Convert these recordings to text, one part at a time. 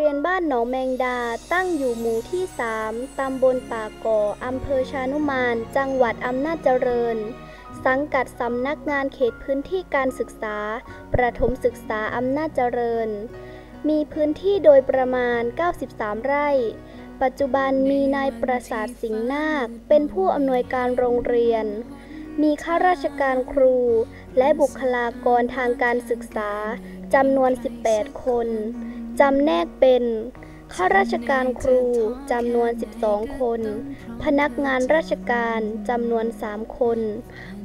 เรียนบ้านหนองแมงดาตั้งอยู่หมู่ที่ 3 ตำบลป่าก่อ อำเภอชานุมาน จังหวัดอำนาจเจริญ สังกัดสำนักงานเขตพื้นที่การศึกษา ประถมศึกษาอำนาจเจริญ มีพื้นที่โดยประมาณ 93 ไร่ ปัจจุบันมีนายประสาทสิงห์นาค เป็นผู้อำนวยการโรงเรียน มีข้าราชการครู และบุคลากรทางการศึกษาจำนวน 18 คน จำแนกเป็นข้าราชการครูจำนวน 12 คน พนักงานราชการจำนวน 3 คน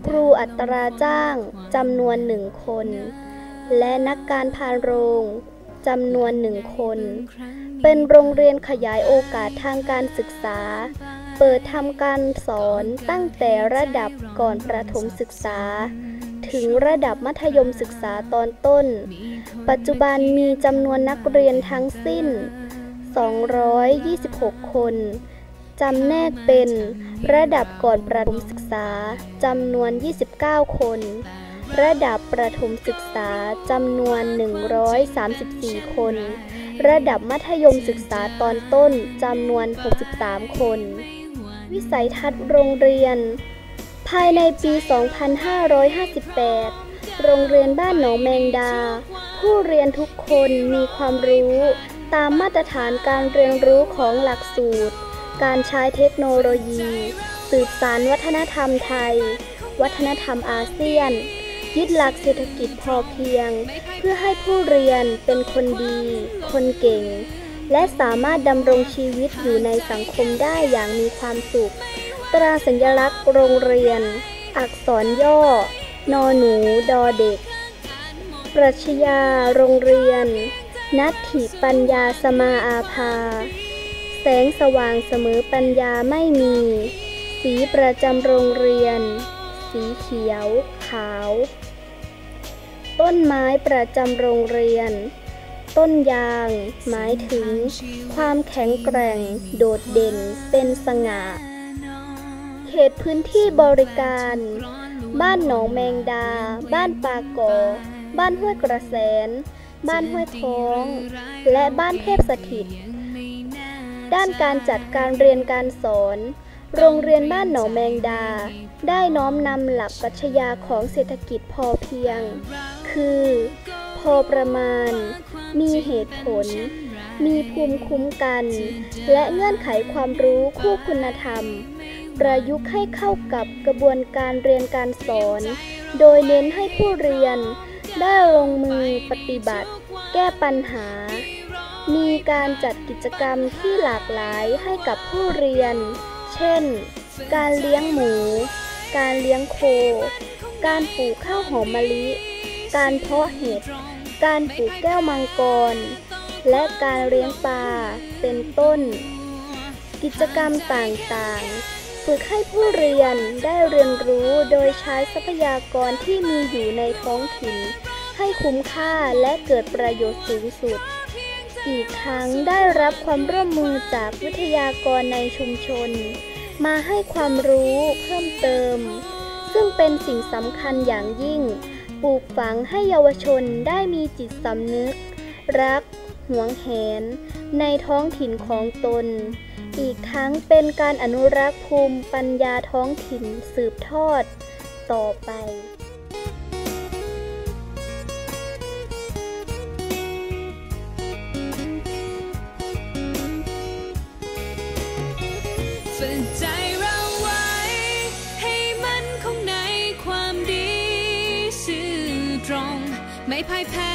ครูอัตราจ้างจำนวน 1 คน และนักการพานโรงจำนวนหนึ่งคน เป็นโรงเรียนขยายโอกาสทางการศึกษา เปิดทำการสอนตั้งแต่ระดับก่อนประถมศึกษา ถึงระดับมัธยมศึกษาตอนต้น ปัจจุบันมีจำนวนนักเรียนทั้งสิ้น 226 คน จำแนกเป็นระดับก่อนประถมศึกษาจำนวน 29 คน ระดับประถมศึกษาจำนวน 134 คน ระดับมัธยมศึกษาตอนต้นจำนวน 63 คน วิสัยทัศน์โรงเรียนายในปี 2558 โรงเรียนบ้านหนองแมงดา ผู้เรียนทุกคนมีความรู้ตามมาตรฐานการเรียนรู้ของหลักสูตร การใช้เทคโนโลยี สืบสารวัฒนธรรมไทย วัฒนธรรมอาเซียน ยึดหลักเศรษฐกิจพอเพียง เพื่อให้ผู้เรียนเป็นคนดี คนเก่ง และสามารถดำรงชีวิตอยู่ในสังคมได้อย่างมีความสุข ตราสัญลักษณ์โรงเรียน อักษรย่อ นอหนูดอเด็ก ปรัชญาโรงเรียน นัตถิปัญญาสมาอาภา แสงสว่างเสมอปัญญาไม่มี สีประจำโรงเรียน สีเขียว ขาว ต้นไม้ประจำโรงเรียนต้นยางหมายถึงความแข็งแกร่ง โดดเด่นเป็นสง่า เขตพื้นที่บริการ บ้านหนองแมงดา บ้านปากอบ้านห้วยกระแสน บ้านห้วยท้อง และบ้านเทพสถิต ด้านการจัดการเรียนการสอน โรงเรียนบ้านหนองแมงดา ได้น้อมนำหลักปรัชญาของเศรษฐกิจพอเพียง คือ พอประมาณ มีเหตุผล มีภูมิคุ้มกัน และเงื่อนไขความรู้คู่คุณธรรม ประยุกต์ให้เข้ากับกระบวนการเรียนการสอน โดยเน้นให้ผู้เรียน ได้ลงมือปฏิบัติ แก้ปัญหา มีการจัดกิจกรรมที่หลากหลายให้กับผู้เรียน เช่น การเลี้ยงหมู การเลี้ยงโค การปลูกข้าวหอมมะลิ การเพาะเห็ด การปลูกแก้วมังกร และการเลี้ยงปลา เป็นต้น กิจกรรมต่างๆ ฝึกให้ผู้เรียนได้เรียนรู้โดยใช้ทรัพยากรที่มีอยู่ในท้องถิ่น ให้คุ้มค่าและเกิดประโยชน์สูงสุด อีกทั้งได้รับความร่วมมือจากวิทยากรในชุมชน มาให้ความรู้เพิ่มเติม ซึ่งเป็นสิ่งสำคัญอย่างยิ่ง ปลูกฝังให้เยาวชนได้มีจิตสำนึก รัก หวงแหน ในท้องถิ่นของตน อีกทั้งเป็นการอนุรักษ์ภูมิปัญญาท้องถิ่นสืบทอดต่อไปใจเราไว้ ให้มันคงในความดีซื่อตรง ไม่พ่ายแพ้